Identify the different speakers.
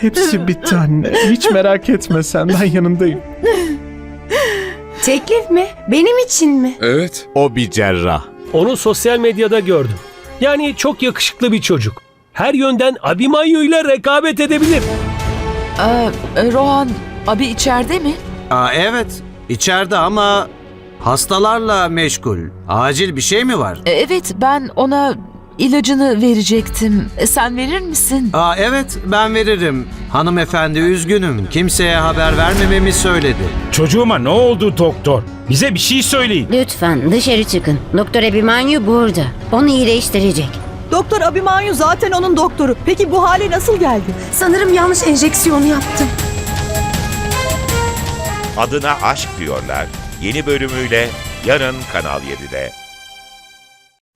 Speaker 1: Hepsi bitti anne. Hiç merak etme sen ben yanındayım.
Speaker 2: Teklif mi? Benim için mi?
Speaker 3: Evet.
Speaker 4: O bir cerrah.
Speaker 5: Onu sosyal medyada gördüm. Yani çok yakışıklı bir çocuk. Her yönden Abimanyu ile rekabet edebilir.
Speaker 6: Ee, Rohan abi içeride mi?
Speaker 7: Aa, evet, içeride ama hastalarla meşgul. Acil bir şey mi var?
Speaker 6: Ee, evet ben ona ilacını verecektim. Ee, Sen verir misin?
Speaker 7: Aa, evet, ben veririm. Hanımefendi üzgünüm. Kimseye haber vermememi söyledi.
Speaker 8: Çocuğuma ne oldu doktor? Bize bir şey söyleyin.
Speaker 9: Lütfen dışarı çıkın. Doktor Ebimanyu burada. Onu iyileştirecek.
Speaker 10: Doktor Abimanyu zaten onun doktoru. Peki bu hale nasıl geldi?
Speaker 2: Sanırım yanlış enjeksiyonu yaptım.
Speaker 11: Adına aşk diyorlar. Yeni bölümüyle yarın Kanal 7'de.